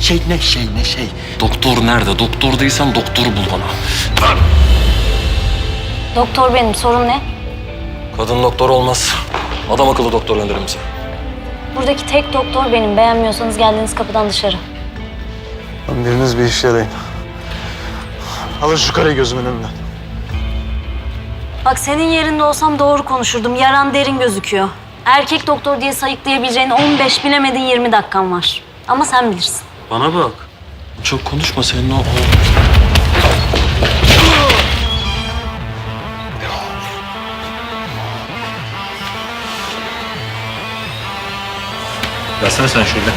Şey ne şey ne şey. Doktor nerede? Doktor değilsen doktoru bul bana. Doktor benim. Sorun ne? Kadın doktor olmaz. Adam akıllı doktor gönderin bize. Buradaki tek doktor benim. Beğenmiyorsanız geldiğiniz kapıdan dışarı. Lan biriniz bir iş yarayın. Alın şu karıyı gözümün önünden. Bak senin yerinde olsam doğru konuşurdum. Yaran derin gözüküyor. Erkek doktor diye sayıklayabileceğin 15 bilemedin 20 dakikan var. Ama sen bilirsin. Bana bak. Çok konuşma senin o... Gelsene sen şöyle.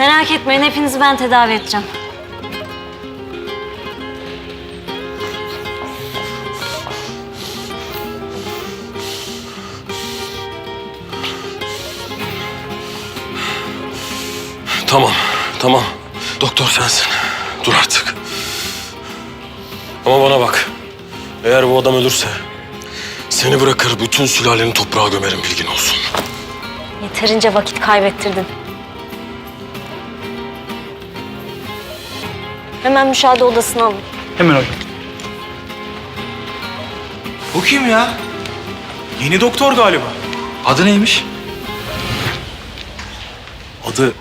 Merak etmeyin hepinizi ben tedavi edeceğim. Tamam, tamam. Doktor sensin. Dur artık. Ama bana bak. Eğer bu adam ölürse... ...seni bırakır bütün sülaleni toprağa gömerim bilgin olsun. Yeterince vakit kaybettirdin. Hemen müşahede odasına alın. Hemen hocam. Bu kim ya? Yeni doktor galiba. Adı neymiş? Adı...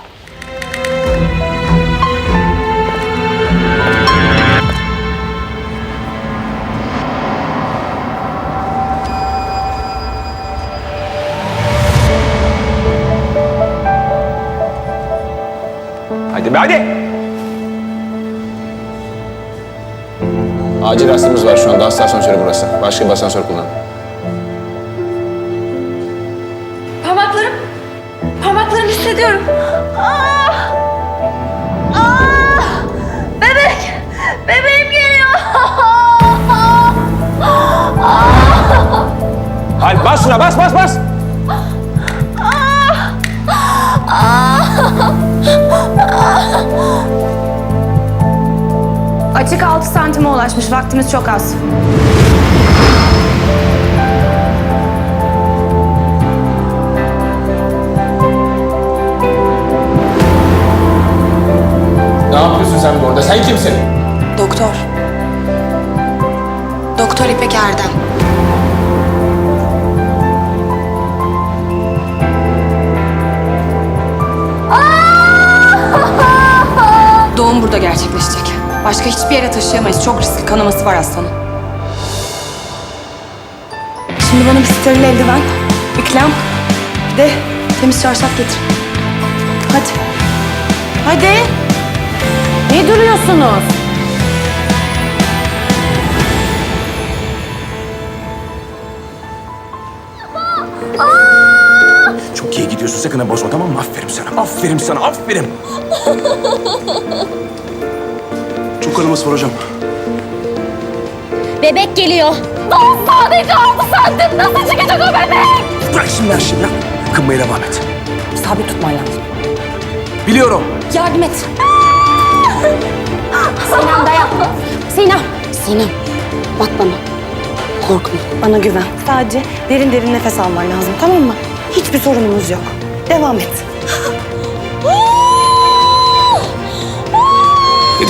Hadi be hadi. Acil hastamız var şu anda. Hasta asansörü burası. Başka bir asansör kullanın. Parmaklarım. Parmaklarımı hissediyorum. Bebek. Bebeğim geliyor. Hadi bas şuna bas bas bas. Açık 6 santime ulaşmış. Vaktimiz çok az. Ne yapıyorsun sen burada? Sen kimsin? Doktor. Doktor İpek Erdem. Doğum burada gerçekleşecek. Başka hiçbir yere taşıyamayız. Çok riskli kanaması var hastanın. Şimdi bana bir steril eldiven, bir krem, bir de temiz çarşaf getir. Hadi. Hadi. Ne duruyorsunuz? Çok iyi gidiyorsun sakın ha bozma tamam mı? Aferin sana. Aferin sana. Aferin. Var hocam. Bebek geliyor. Daha sadece 6 santim. Nasıl çıkacak o bebek? Bırak şimdi her şeyi bırak. Kınmaya devam et. Sabit tutman lazım. Biliyorum. Yardım et. Sinem dayan. Sinem. Sinem. Bak bana. Korkma. Bana güven. Sadece derin derin nefes alman lazım tamam mı? Hiçbir sorunumuz yok. Devam et.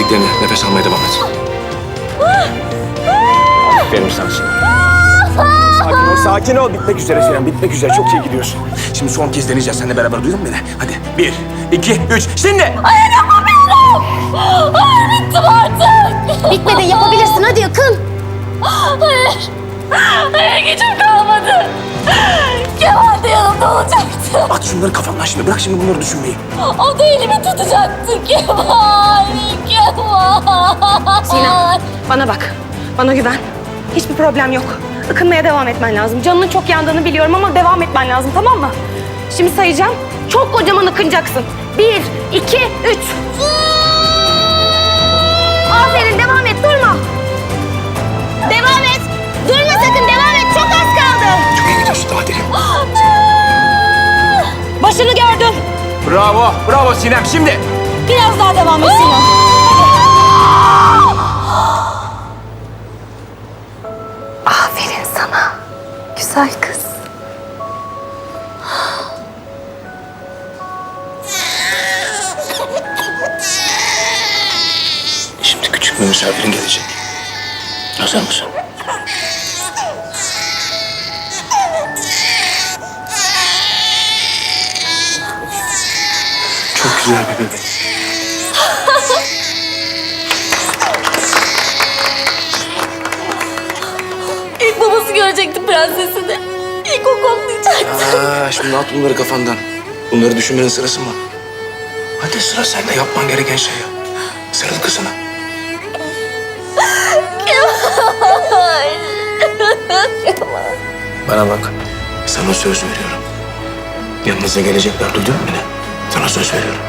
Dediklerine nefes almaya devam et. Aferin sana şimdi. Sakin ol, sakin ol. Bitmek üzere Sinem, bitmek üzere. Çok iyi gidiyorsun. Şimdi son kez deneyeceğiz seninle beraber. Duydun mu beni? Hadi. Bir, iki, üç. Şimdi. Bittim artık. Bitmedi yapabilirsin hadi yakın. Hayır. Hayır gücüm şunları kafandan şimdi. Bırak şimdi bunları düşünmeyi. O da elimi tutacaktı Kemal. Kemal. Sinem bana bak. Bana güven. Hiçbir problem yok. Ikınmaya devam etmen lazım. Canının çok yandığını biliyorum ama devam etmen lazım tamam mı? Şimdi sayacağım. Çok kocaman ıkınacaksın. Bir, iki, üç. Aferin devam Bravo, bravo Sinem. Şimdi. Biraz daha devam et Sinem. Aferin sana. Güzel kız. Şimdi küçük bir misafirin gelecek. Hazır mısın? Güzel bir bebek. İlk babası görecekti prensesini. İlk o koklayacaktı. Aa, şimdi at bunları kafandan. Bunları düşünmenin sırası mı? Hadi sıra sende yapman gereken şey yap. Sarıl kızına. Bana bak. Sana söz veriyorum. Yanınıza gelecekler duydun mu beni? Sana söz veriyorum.